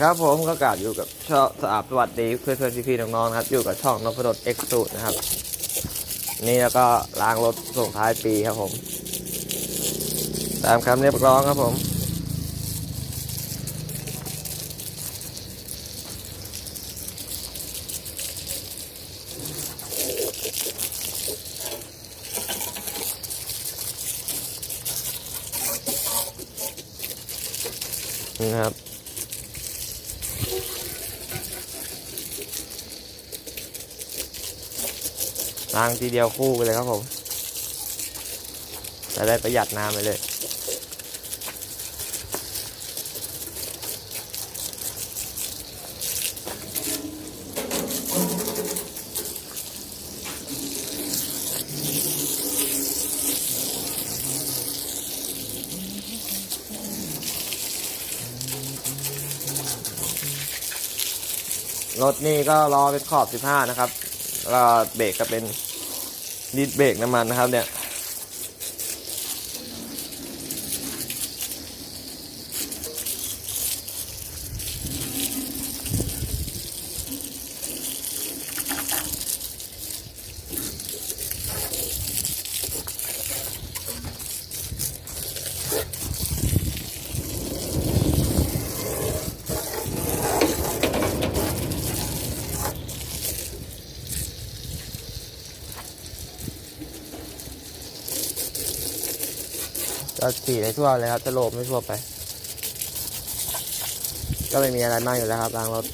ครับผมก็กาบอยู่กับช่องสอาบสวัสดีเพื่อนเพื่อนๆพี่ๆน้องๆครับ อยู่กับช่องนพดลเอ็กซ์ตูนะครับ นี่แล้วก็ล้างรถส่งท้ายปีครับผม ตามคำเรียกร้องครับผม ล้างทีเดียวคู่ไปเลยครับผมจะได้ประหยัดน้ำไปเลยรถนี่ก็ล้อเป็นขอบ 15 นะครับ เบรกก็เป็นดิสเบรกน้ำมันนะครับเนี่ย ก็ขี่ในทั่วเลยครับจะโลบไม่ทั่วไป ก็ไม่มีอะไรมากอยู่แล้วครับล้างรถ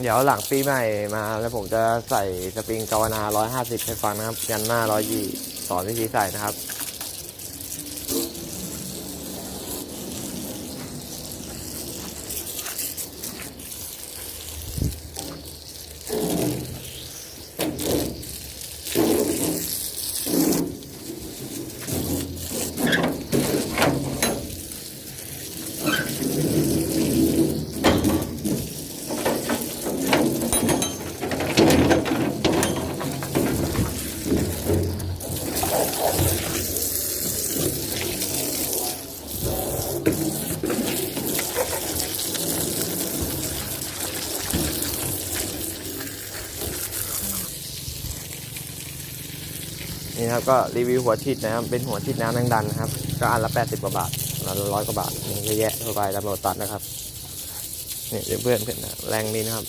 เดี๋ยวหลังปีใหม่มาแล้วผมจะใส่สปริงกาวนา 150 ให้ฟังนะครับ ยันหน้า120สอนวิธีใส่นะครับ นี่ครับก็รีวิวหัวฉีดนะครับเป็นหัวฉีดน้ำแรงดันนะครับ ก็อันละ80กว่าบาทอันละร้อยกว่าบาทมีเยอะแยะทั่วไปตามโรตัสนะครับนี่เพื่อนเพื่อนแรงนี้นะครับ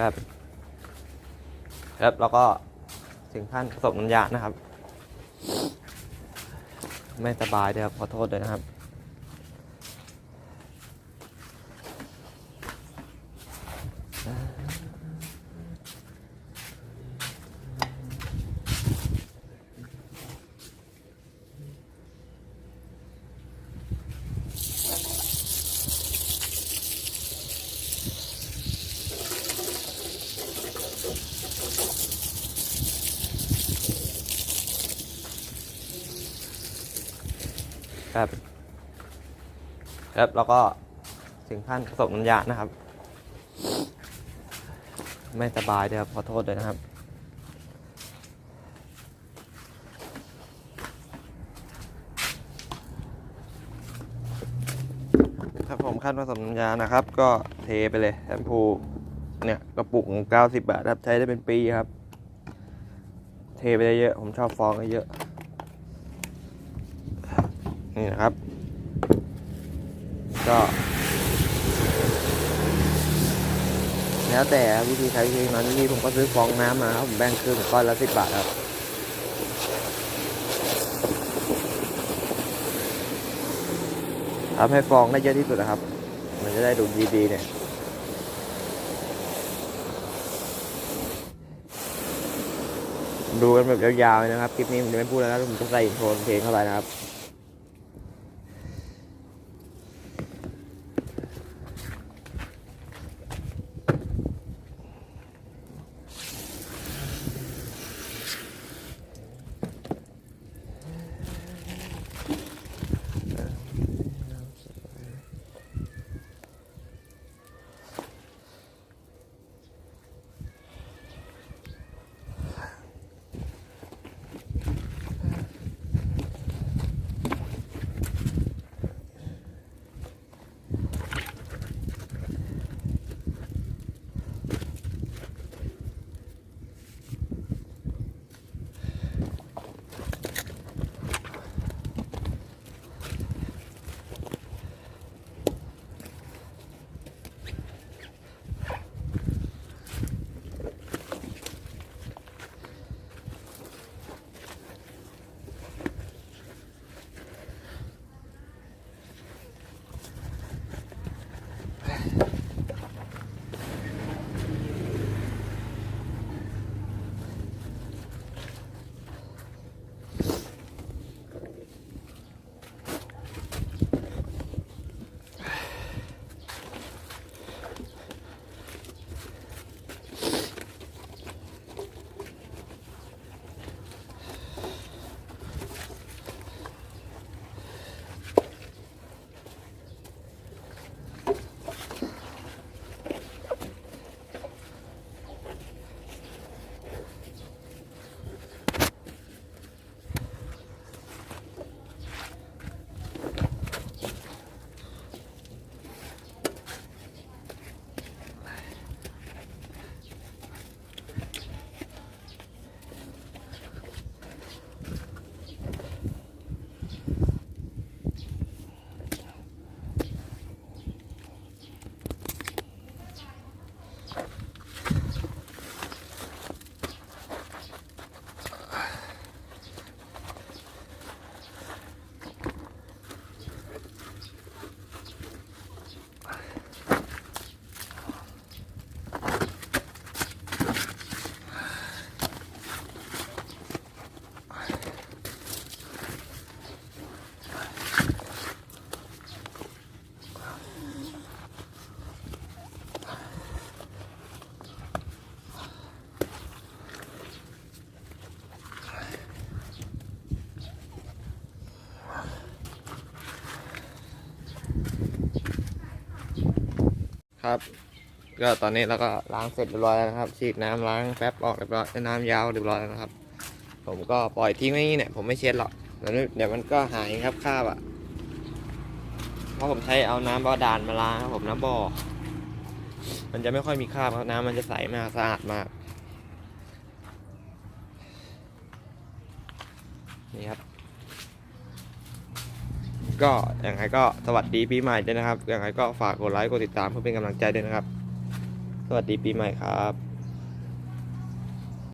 ครับ ครับแล้วก็ถึงขั้นผสมน้ำยานะครับ ไม่สบายด้วยครับขอโทษด้วยนะครับ ครับ ครับ แล้วก็ถึงขั้นผสมน้ำยานะครับ ไม่สบายด้วยครับ ขอโทษด้วยนะครับ ครับผมขั้นผสมน้ำยานะครับ ก็เทไปเลยแชมพูเนี่ยกระปุกเก้าสิบบาทครับ ใช้ได้เป็นปีครับ เทไปได้เยอะ ผมชอบฟองเยอะ นี่นะครับ ก็แล้วแต่วิธีใช้วิธีนั้นนี่ผมก็ซื้อฟองน้ำมาครับผมแบ่งครึ่งก้อนละสิบบาทครับทำให้ฟองได้เยอะที่สุดนะครับ มันจะได้ดูดีๆเนี่ยดูกันแบบยาวๆนะครับ คลิปนี้ผมจะไม่พูดแล้วนะผมจะใส่โทรเพลงเข้าไปนะครับ ก็ตอนนี้เราก็ล้างเสร็จเรียบร้อยแล้วนะครับ ฉีดน้ำล้างแป๊บออกเรียบร้อยน้ำยาวเรียบร้อยแล้วนะครับ ผมก็ปล่อยทิ้งไว้นี้เนี่ยผมไม่เช็ดหรอกเดี๋ยวมันก็หายครับคราบอะเพราะผมใช้เอาน้ำบาดาลมาล้างผมน้ำบ่อมันจะไม่ค่อยมีคราบครับน้ำมันจะใสมากสะอาดมากนี่ครับ ก็อย่างไรก็สวัสดีปีใหม่ด้วยนะครับอย่างไรก็ฝากกดไลค์กดติดตามเพื่อเป็นกำลังใจด้วยนะครับ สวัสดีปีใหม่ครับ